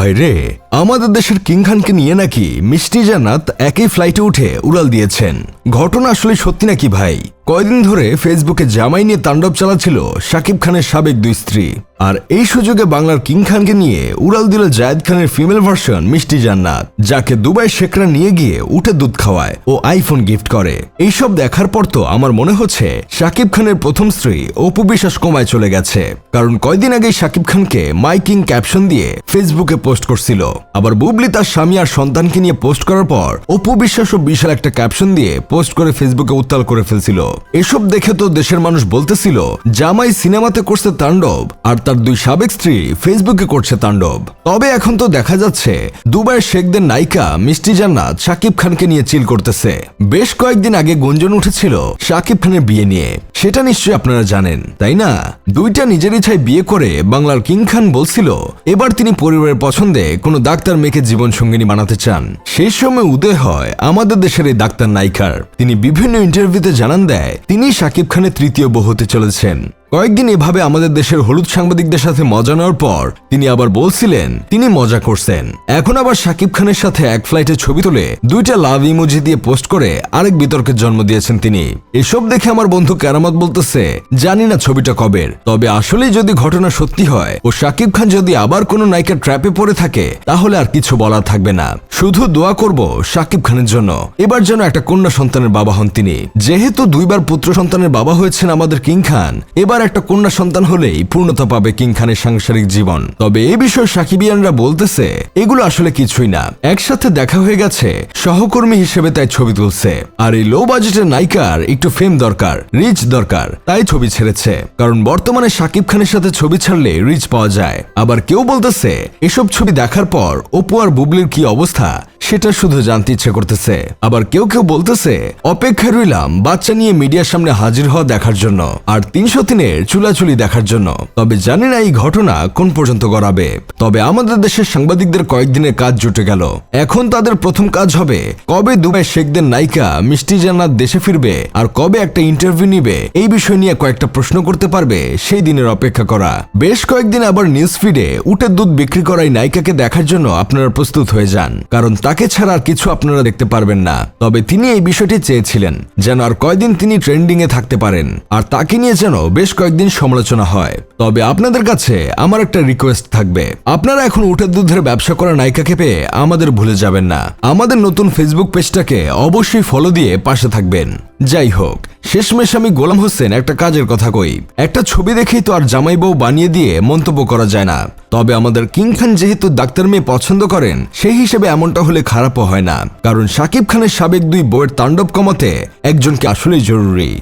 ভাই রে আমাদের দেশের কিং খানকে নিয়ে নাকি মিষ্টি জান্নাত একই ফ্লাইটে উঠে উড়াল দিয়েছেন। ঘটনা আসলে সত্যি নাকি ভাই? কয়দিন ধরে ফেসবুকে জামাই নিয়ে তাণ্ডব চালাচ্ছিল শাকিব খানের সাবেক দুই স্ত্রী। আর এই সুযোগে বাংলার কিং খানকে নিয়ে উড়াল দিল জায়েদ খানের ফিমেল ভার্সন মিষ্টি জান্নাত, যাকে দুবাই শেখরা নিয়ে গিয়ে উঠে দুধ খাওয়ায় ও আইফোন গিফট করে। এইসব দেখার পর তো আমার মনে হচ্ছে শাকিব খানের প্রথম স্ত্রী অপু বিশ্বাস কমায় চলে গেছে। কারণ কয়দিন আগেই শাকিব খানকে মাইকিং ক্যাপশন দিয়ে ফেসবুকে পোস্ট করছিল। আবার বুবলি তার স্বামী আর সন্তানকে নিয়ে পোস্ট করার পর অপু বিশ্বাসও বিশাল একটা ক্যাপশন দিয়ে পোস্ট করে ফেসবুকে উত্তাল করে ফেলছিল। এসব দেখে তো দেশের মানুষ বলতেছিল, জামাই সিনেমাতে করছে তাণ্ডব, আর তার দুই সাবেক স্ত্রী ফেসবুকে করছে তাণ্ডব। তবে এখন তো দেখা যাচ্ছে, দুবাইয়ের শেখদের নায়িকা মিষ্টি জান্নাত শাকিব খানকে নিয়ে চিল করতেছে। বেশ কয়েকদিন আগে গুঞ্জন উঠেছিল শাকিব খানের বিয়ে নিয়ে। সেটা নিশ্চয়ই আপনারা জানেন, তাই না? দুইটা নিজের ইচ্ছায় বিয়ে করে বাংলার কিং খান বলছিল, এবার তিনি পরিবারের পছন্দে কোনো ডাক্তার মেয়েকে জীবন সঙ্গিনী বানাতে চান। সেই সময় উদয় হয় আমাদের দেশের এই ডাক্তার নায়িকার। তিনি বিভিন্ন ইন্টারভিউতে জানান দেয় তিনি শাকিব খানের তৃতীয় বউ হতে চলেছেন। কয়েকদিন এভাবে আমাদের দেশের হলুদ সাংবাদিকদের সাথে মজা নেওয়ার পর তিনি আবার বলছিলেন, তিনি মজা করছেন। এখন আবার শাকিব খানের সাথে এক ফ্লাইটে ছবি তুলে দুইটা লাভ ইমোজি দিয়ে পোস্ট করে আরেক বিতর্কের জন্ম দিয়েছেন তিনি। এসব দেখে আমার বন্ধু কেরামত বলতেছে, জানি না ছবিটা কবের তবে আসলেই যদি ঘটনা সত্যি হয় ও শাকিব খান যদি আবার কোনো নায়িকার ট্র্যাপে পড়ে থাকে, তাহলে আর কিছু বলার থাকবে না। শুধু দোয়া করব শাকিব খানের জন্য। এবার যেন একটা কন্যা সন্তানের বাবা হন তিনি। যেহেতু দুইবার পুত্র সন্তানের বাবা হয়েছেন আমাদের কিং খান, এবার একটা কন্যা সন্তান হলেই পূর্ণতা পাবে কিং খানের সাংসারিক জীবন। তবে এই বিষয়ে সাকিবিয়ানরা বলতেছে, এগুলো আসলে কিছুই না। একসাথে দেখা হয়ে গেছে, সহকর্মী হিসেবে তাই ছবি তুলছে। আর এই লো বাজেটের নায়িকার একটু ফেম দরকার রিচ দরকার, তাই ছবি ছেড়েছে। কারণ বর্তমানে সাকিব খানের সাথে ছবি ছাড়লে রিচ পাওয়া যায়। আবার কেউ বলতেছে, এসব ছবি দেখার পর অপু আর বুবলির কি অবস্থা? সেটা শুধু জানতে ইচ্ছে করতেছে। আবার কেউ কেউ বলতেছে, অপেক্ষায় রইলাম বাচ্চা নিয়ে মিডিয়ার সামনে হাজির হওয়া দেখার জন্য আর তিনশো তিনের চুলাচুলি দেখার জন্য। তবে জানি না এই ঘটনা কোন পর্যন্ত গড়াবে। তবে আমাদের দেশের সাংবাদিকদের কয়েকদিনের কাজ জুটে গেল। এখন তাদের প্রথম কাজ হবে কবে দুবাই শেখদের নায়িকা মিষ্টি জান্নাত দেশে ফিরবে আর কবে একটা ইন্টারভিউ নিবে, এই বিষয় নিয়ে কয়েকটা প্রশ্ন করতে পারবে সেই দিনের অপেক্ষা করা। বেশ কয়েকদিন আবার নিউজ ফিডে উটের দুধ বিক্রি করা এই নায়িকাকে দেখার জন্য আপনারা প্রস্তুত হয়ে যান। কারণ তাকে ছাড়া আর কিছু আপনারা দেখতে পারবেন না। তবে তিনি এই বিষয়টি চেয়েছিলেন, যেন আর কয়দিন তিনি ট্রেন্ডিং এ থাকতে পারেন। আর তাকে নিয়ে যেন বেশ কয়েকদিন সমালোচনা হয়। তবে আপনাদের কাছে আমার একটা রিকোয়েস্ট থাকবে। আপনারা এখন উঠের দুধের ব্যবসা করা নায়িকাকে পেয়ে আমাদের ভুলে যাবেন না। আমাদের নতুন ফেসবুক পেজটাকে অবশ্যই ফলো দিয়ে পাশে থাকবেন। যাই হোক শেষমেশ আমি গোলাম হোসেন একটা কাজের কথা কই। একটা ছবি দেখেই তো আর জামাই বউ বানিয়ে দিয়ে মন্তব্য করা যায় না। তবে আমাদের কিং খান যেহেতু ডাক্তার মেয়ে পছন্দ করেন, সেই হিসেবে এমনটা হলে খারাপও হয় না। কারণ শাকিব খানের সাবেক দুই বউয়ের তাণ্ডব কমাতে একজনকে আসলেই জরুরি।